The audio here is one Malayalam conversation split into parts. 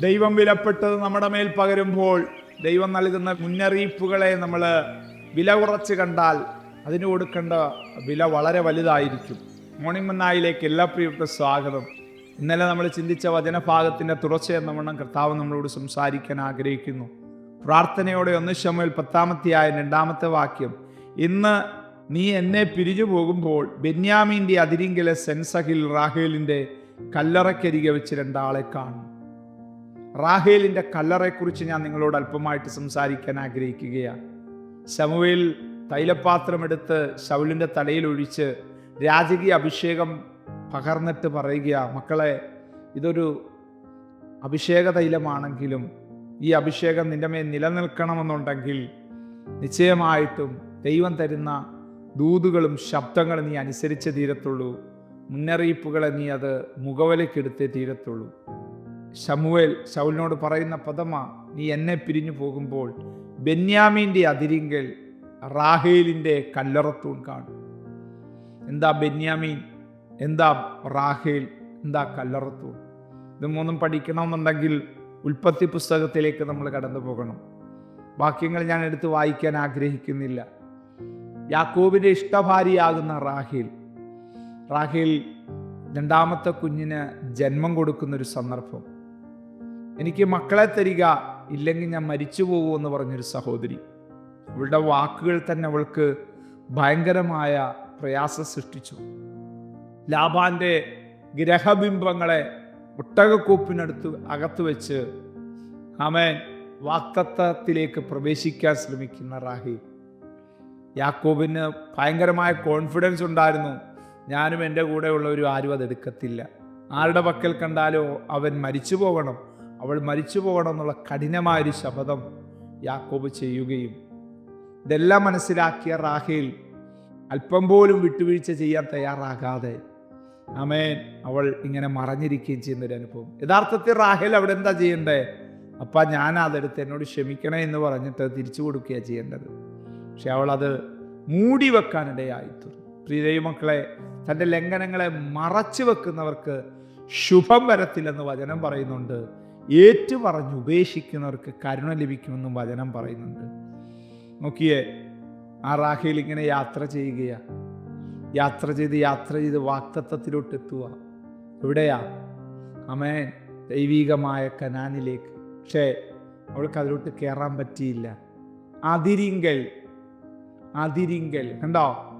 ദൈവം വിലപ്പെട്ടത് നമ്മുടെ മേൽ പകരുമ്പോൾ ദൈവം നൽകുന്ന മുന്നറിയിപ്പുകളെ നമ്മൾ വില കുറച്ച് കണ്ടാൽ അതിന് കൊടുക്കേണ്ട വില വളരെ വലുതായിരിക്കും. മോർണിംഗ് മന്നായിലേക്ക് എല്ലാ പ്രിയപ്പെട്ട സ്വാഗതം. ഇന്നലെ നമ്മൾ ചിന്തിച്ച വചനഭാഗത്തിന്റെ തുടർച്ചയെന്ന വണ്ണം കർത്താവ് നമ്മളോട് സംസാരിക്കാൻ ആഗ്രഹിക്കുന്നു. പ്രാർത്ഥനയോടെ ഒന്ന് ശമുവേൽ പത്താമത്തെയായ രണ്ടാമത്തെ വാക്യം. ഇന്ന് നീ എന്നെ പിരിഞ്ഞു പോകുമ്പോൾ ബെന്യാമിന്റെ അതിരിങ്കിലെ സെൻസഹിൽ റാഹേലിന്റെ കല്ലറക്കരികെ വെച്ച് രണ്ടാളെ കാണും. റാഹേലിന്റെ കല്ലറയെക്കുറിച്ച് ഞാൻ നിങ്ങളോട് അല്പമായിട്ട് സംസാരിക്കാൻ ആഗ്രഹിക്കുകയാണ്. ശമുവേൽ തൈലപാത്രമെടുത്ത് ശൗലിന്റെ തലയിൽ ഒഴിച്ച് രാജകീയ അഭിഷേകം പകർന്നിട്ട് പറയുക മക്കളെ ഇതൊരു അഭിഷേക തൈലമാണെങ്കിലും ഈ അഭിഷേകം നിന്റെ മേൽ നിലനിൽക്കണമെന്നുണ്ടെങ്കിൽ നിശ്ചയമായിട്ടും ദൈവം തരുന്ന ദൂതുകളും ശബ്ദങ്ങളും നീ അനുസരിച്ച് തീരത്തുള്ളൂ. മുന്നറിയിപ്പുകളെ നീ അത് മുഖവിലക്കെടുത്തേ തീരത്തുള്ളൂ. ശമുവേൽ ശൗലിനോട് പറയുന്ന പദമാ നീ എന്നെ പിരിഞ്ഞു പോകുമ്പോൾ ബെന്യാമീന്റെ അതിരിങ്കൽ റാഹേലിന്റെ കല്ലറത്തൂൺ കാണും. എന്താ ബെന്യാമീൻ? എന്താ റാഹേൽ? എന്താ കല്ലറത്തൂൺ? ഇത് മൂന്നും പഠിക്കണമെന്നുണ്ടെങ്കിൽ ഉൽപ്പത്തി പുസ്തകത്തിലേക്ക് നമ്മൾ കടന്നു പോകണം. വാക്യങ്ങൾ ഞാൻ എടുത്ത് വായിക്കാൻ ആഗ്രഹിക്കുന്നില്ല. യാക്കോബിന്റെ ഇഷ്ടഭാര്യയാകുന്ന റാഹേൽ. റാഹേൽ രണ്ടാമത്തെ കുഞ്ഞിന് ജന്മം കൊടുക്കുന്നൊരു സന്ദർഭം. എനിക്ക് മക്കളെ തരിക ഇല്ലെങ്കിൽ ഞാൻ മരിച്ചു പോകുമെന്ന് പറഞ്ഞൊരു സഹോദരി. അവളുടെ വാക്കുകൾ തന്നെ അവൾക്ക് ഭയങ്കരമായ പ്രയാസം സൃഷ്ടിച്ചു. ലാബാന്റെ ഗ്രഹബിംബങ്ങളെ ഒട്ടകക്കൂപ്പിനടുത്ത് അകത്ത് വെച്ച് ആമേൻ വാക്തത്വത്തിലേക്ക് പ്രവേശിക്കാൻ ശ്രമിക്കുന്ന റാഹി. യാക്കോബിന് ഭയങ്കരമായ കോൺഫിഡൻസ് ഉണ്ടായിരുന്നു. ഞാനും എന്റെ കൂടെയുള്ളവരും ആരും അതെടുക്കത്തില്ല ആരുടെ പക്കൽ കണ്ടാലോ അവൻ മരിച്ചു പോകണം. അവൾ മരിച്ചു പോകണം എന്നുള്ള കഠിനമായൊരു ശപഥം യാക്കോബ് ചെയ്യുകയും ഇതെല്ലാം മനസ്സിലാക്കിയ റാഹേൽ അല്പം പോലും വിട്ടുവീഴ്ച ചെയ്യാൻ തയ്യാറാകാതെ അമേൻ അവൾ ഇങ്ങനെ മറഞ്ഞിരിക്കുകയും ചെയ്യുന്നൊരു അനുഭവം. യഥാർത്ഥത്തിൽ റാഹേൽ അവിടെ എന്താ ചെയ്യണ്ടേ? അപ്പ ഞാൻ അതെടുത്ത് എന്നോട് ക്ഷമിക്കണേ എന്ന് പറഞ്ഞിട്ട് തിരിച്ചു കൊടുക്കുകയാണ് ചെയ്യേണ്ടത്. പക്ഷെ അവൾ അത് മൂടി വെക്കാനിടയായിത്തു പ്രിയ മക്കളെ തന്റെ ലംഘനങ്ങളെ മറച്ചു വെക്കുന്നവർക്ക് ശുഭം വരത്തില്ലെന്ന് വചനം പറയുന്നുണ്ട്. ഏറ്റു പറഞ്ഞ് ഉപേക്ഷിക്കുന്നവർക്ക് കരുണ ലഭിക്കുമെന്നും വചനം പറയുന്നുണ്ട്. നോക്കിയേ ആ റാഹയിൽ ഇങ്ങനെ യാത്ര ചെയ്യുകയാണ് യാത്ര ചെയ്ത് യാത്ര ചെയ്ത് വാക്തത്വത്തിലോട്ട് എത്തുക എവിടെയാ? അമേൻ ദൈവീകമായ കനാനിലേക്ക്. പക്ഷേ അവൾക്ക് അതിലോട്ട് കയറാൻ പറ്റിയില്ല. അതിരിങ്കൽ അതിരിങ്കൽ. കണ്ടോ?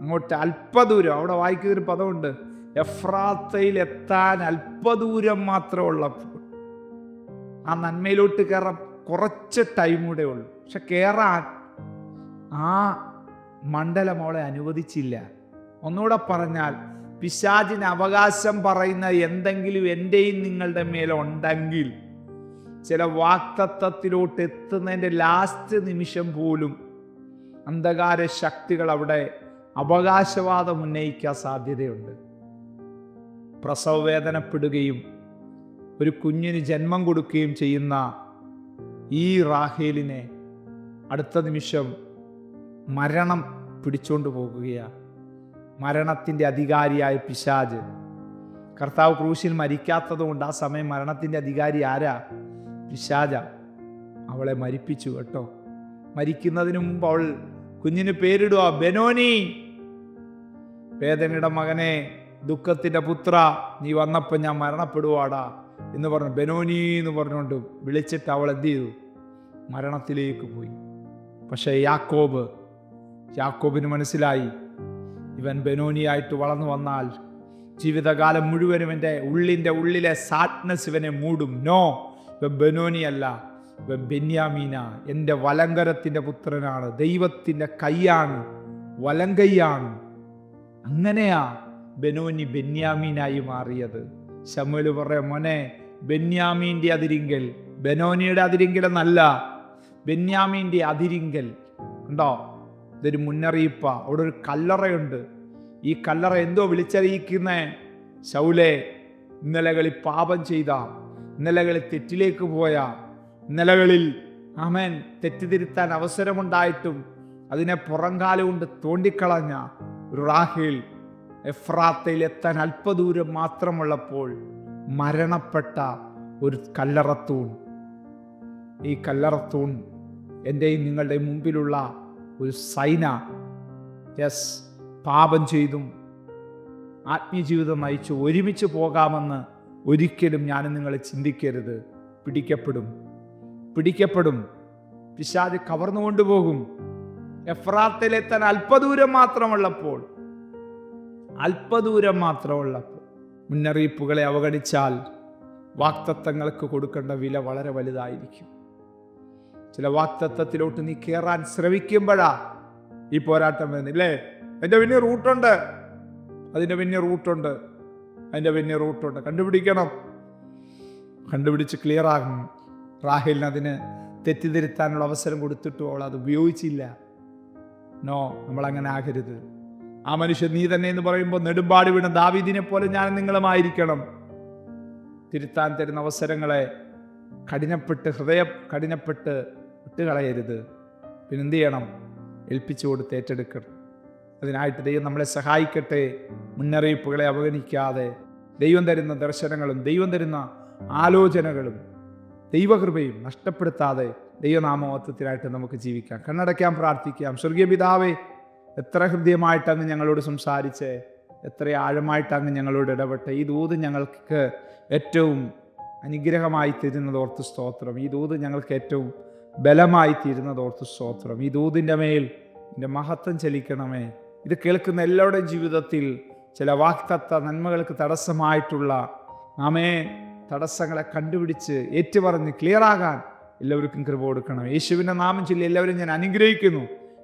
അങ്ങോട്ട് അല്പദൂരം. അവിടെ വായിക്കുന്നൊരു പദമുണ്ട്. എഫ്രാത്തയിൽ എത്താൻ അല്പദൂരം മാത്രമേ ഉള്ളപ്പോൾ. ആ നന്മയിലോട്ട് കയറാൻ കുറച്ച് ടൈം കൂടെ ഉള്ളൂ. പക്ഷെ കയറാൻ ആ മണ്ഡലം അവളെ അനുവദിച്ചില്ല. ഒന്നുകൂടെ പറഞ്ഞാൽ പിശാചിന് അവകാശം പറയുന്ന എന്തെങ്കിലും എന്റെയും നിങ്ങളുടെ മേലുണ്ടെങ്കിൽ ചില വാക്തത്വത്തിലോട്ട് എത്തുന്നതിന്റെ ലാസ്റ്റ് നിമിഷം പോലും അന്ധകാര ശക്തികൾ അവിടെ അവകാശവാദം ഉന്നയിക്കാൻ സാധ്യതയുണ്ട്. പ്രസവവേദനപ്പെടുകയും ഒരു കുഞ്ഞിന് ജന്മം കൊടുക്കുകയും ചെയ്യുന്ന ഈ റാഹേലിനെ അടുത്ത നിമിഷം മരണം പിടിച്ചുകൊണ്ട് പോകുകയാണ് മരണത്തിന്റെ അധികാരിയായ പിശാജ്. കർത്താവ് ക്രൂശിൽ മരിക്കാത്തതുകൊണ്ട് ആ സമയം മരണത്തിന്റെ അധികാരി ആരാ? പിശാജ. അവളെ മരിപ്പിച്ചു കേട്ടോ. മരിക്കുന്നതിന് മുമ്പ് അവൾ കുഞ്ഞിന് പേരിടുക ബെനോനി വേദനയുടെ മകനെ ദുഃഖത്തിന്റെ പുത്ര നീ വന്നപ്പോൾ ഞാൻ മരണപ്പെടുവാടാ. എന്ന് പറഞ്ഞു ബെനോനി എന്ന് പറഞ്ഞുകൊണ്ട് വിളിച്ചിട്ട് അവൾ എന്ത് ചെയ്തു? മരണത്തിലേക്ക് പോയി. പക്ഷേ യാക്കോബ് യാക്കോബിന് മനസ്സിലായി. ഇവൻ ബെനോനിയായിട്ട് വളർന്നു വന്നാൽ ജീവിതകാലം മുഴുവനും എന്റെ ഉള്ളിന്റെ ഉള്ളിലെ സാറ്റ്നസ് ഇവനെ മൂടും. നോ ഇവൻ ബെനോനിയല്ല. ഇവൻ ബെന്യാമീന. എന്റെ വലങ്കരത്തിന്റെ പുത്രനാണ്. ദൈവത്തിന്റെ കൈയാണ്. വലങ്കയ്യാണ് അങ്ങനെയാ ബെനോനി ബെന്യാമീനായി മാറിയത്. ശമുൽ പറയാം മോനെ ബെന്യാമീന്റെ അതിരിങ്കൽ ബെനോനിയുടെ അതിരിങ്കൽ എന്നല്ല ബെന്യാമീന്റെ അതിരിങ്കൽ. ഉണ്ടോ ഇതൊരു മുന്നറിയിപ്പാ. അവിടെ ഒരു കല്ലറയുണ്ട്. ഈ കല്ലറ എന്തോ വിളിച്ചറിയിക്കുന്നേ? ശൗലെ ഇന്നലകളിൽ പാപം ചെയ്ത ഇന്നലകളിൽ തെറ്റിലേക്ക് പോയ ഇന്നലകളിൽ ആമേൻ തെറ്റിതിരുത്താൻ അവസരമുണ്ടായിട്ടും അതിനെ പുറംകാലുകൊണ്ട് തോണ്ടിക്കളഞ്ഞ ഒരു റാഹേൽ എഫ്രാത്തയിൽ എത്താൻ അല്പദൂരം മാത്രമുള്ളപ്പോൾ മരണപ്പെട്ട ഒരു കല്ലറത്തൂൺ. ഈ കല്ലറത്തൂൺ എന്റെയും നിങ്ങളുടെ മുമ്പിലുള്ള ഒരു സൈന. യെസ് പാപം ചെയ്തും ആത്മീയജീവിതം നയിച്ച് ഒരുമിച്ച് പോകാമെന്ന് ഒരിക്കലും ഞാൻ നിങ്ങളെ ചിന്തിക്കരുത്. പിടിക്കപ്പെടും. പിടിക്കപ്പെടും. പിശാജ് കവർന്നു കൊണ്ടുപോകും എഫ്രാത്തിലെത്താൻ അല്പദൂരം മാത്രമുള്ളപ്പോൾ അല്പദൂരം മാത്രമുള്ളപ്പോൾ മുന്നറിയിപ്പുകളെ അവഗണിച്ചാൽ വാക്തത്വങ്ങൾക്ക് കൊടുക്കേണ്ട വില വളരെ വലുതായിരിക്കും. ചില വാക്തത്വത്തിലോട്ട് നീ കയറാൻ ശ്രമിക്കുമ്പോഴാ ഈ പോരാട്ടം വരുന്നില്ലേ? എന്റെ പിന്നെ റൂട്ടുണ്ട്. അതിന്റെ പിന്നെ റൂട്ടുണ്ട്. അതിന്റെ പിന്നെ റൂട്ടുണ്ട്. കണ്ടുപിടിക്കണം. കണ്ടുപിടിച്ച് ക്ലിയർ ആകണം. റാഹിലിന് അതിന് തെറ്റിദ്ധരുത്താനുള്ള അവസരം കൊടുത്തിട്ടും അവൾ അത് ഉപയോഗിച്ചില്ല. നോ നമ്മളങ്ങനെ ആകരുത്. ആ മനുഷ്യൻ നീ തന്നെ എന്ന് പറയുമ്പോൾ നെടുമ്പാട് വീണ ദാവീദിനെ പോലെ ഞാൻ നിങ്ങളുമായിരിക്കണം. തിരുത്താൻ തരുന്ന അവസരങ്ങളെ കഠിനപ്പെട്ട് ഹൃദയം കഠിനപ്പെട്ട് വിട്ടുകളയരുത്. പിന്നെ എന്ത് ചെയ്യണം ഏൽപ്പിച്ചു കൊടുത്ത് ഏറ്റെടുക്കണം. അതിനായിട്ട് ദൈവം നമ്മളെ സഹായിക്കട്ടെ. മുന്നറിയിപ്പുകളെ അവഗണിക്കാതെ ദൈവം തരുന്ന ദർശനങ്ങളും ദൈവം തരുന്ന ആലോചനകളും ദൈവകൃപയും നഷ്ടപ്പെടുത്താതെ ദൈവനാമോത്വത്തിനായിട്ട് നമുക്ക് ജീവിക്കാം. കണ്ണടയ്ക്കാൻ പ്രാർത്ഥിക്കാം. സ്വർഗീയ പിതാവേ എത്ര ഹൃദ്യമായിട്ടങ്ങ് ഞങ്ങളോട് സംസാരിച്ച് എത്ര ആഴമായിട്ടങ്ങ് ഞങ്ങളോട് ഇടപെട്ട്. ഈ ദൂത് ഞങ്ങൾക്ക് ഏറ്റവും അനുഗ്രഹമായി തീരുന്നത് ഓർത്ത് സ്തോത്രം. ഈ ദൂത് ഞങ്ങൾക്ക് ഏറ്റവും ബലമായി തീരുന്നത് ഓർത്ത് സ്തോത്രം. ഈ ദൂതിന്റെ മേൽ എന്റെ മഹത്വം ചലിക്കണമേ. ഇത് കേൾക്കുന്ന എല്ലാവരുടെയും ജീവിതത്തിൽ ചില വാക്തത്വ നന്മകൾക്ക് തടസ്സമായിട്ടുള്ള നാമേ തടസ്സങ്ങളെ കണ്ടുപിടിച്ച് ഏറ്റുപറഞ്ഞ് ക്ലിയറാകാൻ എല്ലാവർക്കും കൃപ കൊടുക്കണം. യേശുവിന്റെ നാമം ചൊല്ലി എല്ലാവരും ഞാൻ അനുഗ്രഹിക്കുന്നു.